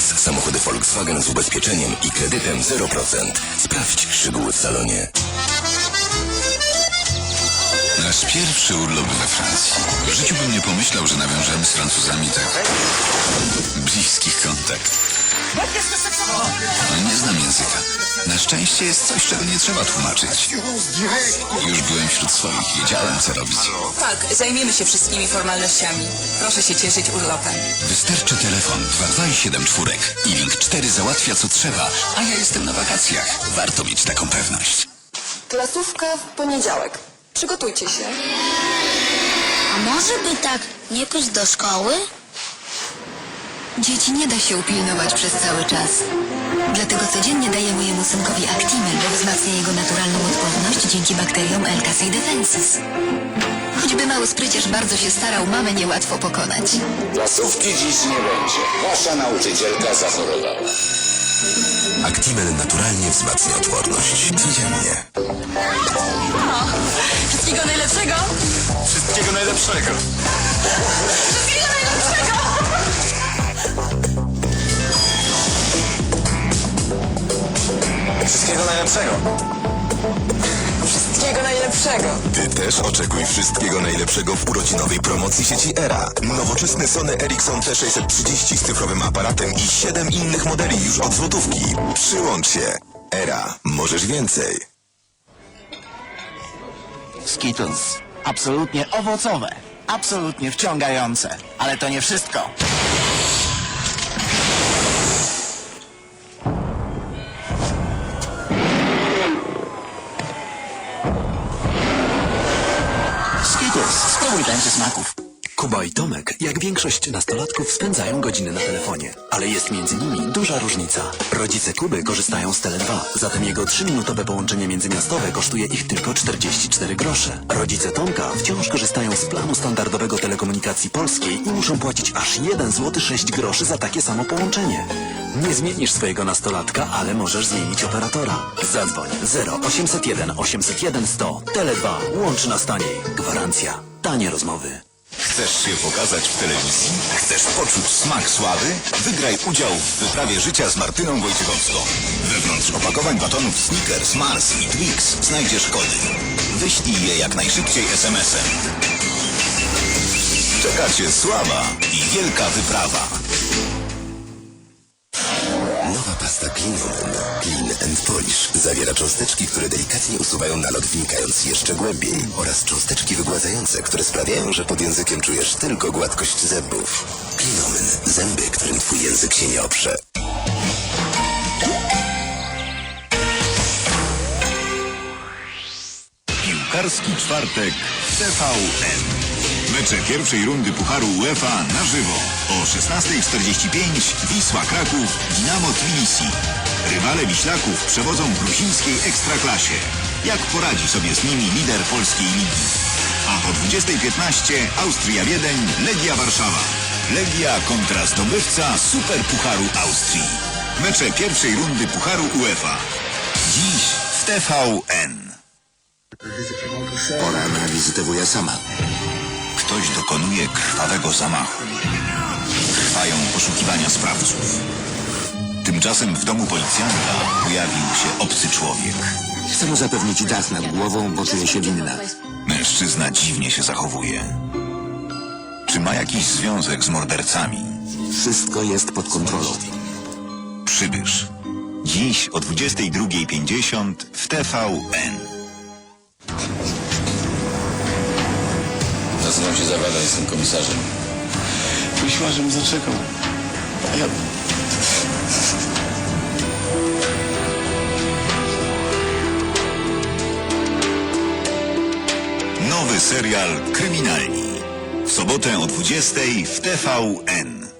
samochód Volkswagen z ubezpieczeniem i kredytem 0%. Sprawdź szczegóły w salonie. Nasz pierwszy urlop we Francji. W życiu bym nie pomyślał, że nawiążemy z Francuzami tak bliski kontakt. Nie znam języka. Na szczęście jest coś, czego nie trzeba tłumaczyć. Już byłem wśród swoich, wiedziałem co robić. Tak, zajmiemy się wszystkimi formalnościami. Proszę się cieszyć urlopem. Wystarczy telefon 2274 i link 4 załatwia co trzeba, a ja jestem na wakacjach. Warto mieć taką pewność. Klasówka w poniedziałek. Przygotujcie się. A może by tak nie pójść do szkoły? Dzieci nie da się upilnować przez cały czas. Dlatego codziennie daję mojemu synkowi Actimel, bo wzmacnia jego naturalną odporność dzięki bakteriom L. casei defensis. Choćby mały spryciarz bardzo się starał, mamę niełatwo pokonać. Klasówki dziś nie będzie. Wasza nauczycielka zachorowała. Actimel naturalnie wzmacnia odporność. Codziennie. Wszystkiego najlepszego. Wszystkiego najlepszego! Najlepszego. Wszystkiego najlepszego. Ty też oczekuj wszystkiego najlepszego w urodzinowej promocji sieci ERA. Nowoczesny Sony Ericsson T630 z cyfrowym aparatem i 7 innych modeli już od złotówki. Przyłącz się. ERA. Możesz więcej. Skittles. Absolutnie owocowe. Absolutnie wciągające. Ale to nie wszystko. Skittles. Spróbuj tańczy smaków. Kuba i Tomek, jak większość nastolatków, spędzają godziny na telefonie. Ale jest między nimi duża różnica. Rodzice Kuby korzystają z Tele2, zatem jego 3-minutowe połączenie międzymiastowe kosztuje ich tylko 44 grosze. Rodzice Tomka wciąż korzystają z planu standardowego telekomunikacji polskiej i muszą płacić aż 1 zł 6 groszy za takie samo połączenie. Nie zmienisz swojego nastolatka, ale możesz zmienić operatora. Zadzwoń 0801 801 100 Tele2. Łączy nas taniej. Gwarancja. Tanie rozmowy. Chcesz się pokazać w telewizji? Chcesz poczuć smak sławy? Wygraj udział w wyprawie życia z Martyną Wojciechowską. Wewnątrz opakowań batonów Snickers, Mars i Twix znajdziesz kody. Wyślij je jak najszybciej SMS-em. Czeka Cię sława i wielka wyprawa. Nowa pasta Clinomen Clean and Polish zawiera cząsteczki, które delikatnie usuwają nalot wnikając jeszcze głębiej oraz cząsteczki wygładzające, które sprawiają, że pod językiem czujesz tylko gładkość zębów. Clinomen. Zęby, którym twój język się nie oprze. Piłkarski czwartek TVN. Mecze pierwszej rundy Pucharu UEFA na żywo. O 16.45 Wisła Kraków, Dinamo Tbilisi. Rywale Wiślaków przewodzą gruzińskiej ekstraklasie. Jak poradzi sobie z nimi lider polskiej ligi? A o 20.15 Austria Wiedeń, Legia Warszawa. Legia kontra zdobywca Super Pucharu Austrii. Mecze pierwszej rundy Pucharu UEFA. Dziś w TVN. Pora na wizytę wuja sama. Ktoś dokonuje krwawego zamachu. Trwają poszukiwania sprawców. Tymczasem w domu policjanta pojawił się obcy człowiek. Chcę mu zapewnić dach nad głową, bo czuję się winna. Mężczyzna dziwnie się zachowuje. Czy ma jakiś związek z mordercami? Wszystko jest pod kontrolą. Przybysz. Dziś o 22.50 w TVN. Nazywam się Zawada, jestem komisarzem. Prosiła, żebym zaczekał. A ja... Nowy serial Kryminalni. W sobotę o 20.00 w TVN.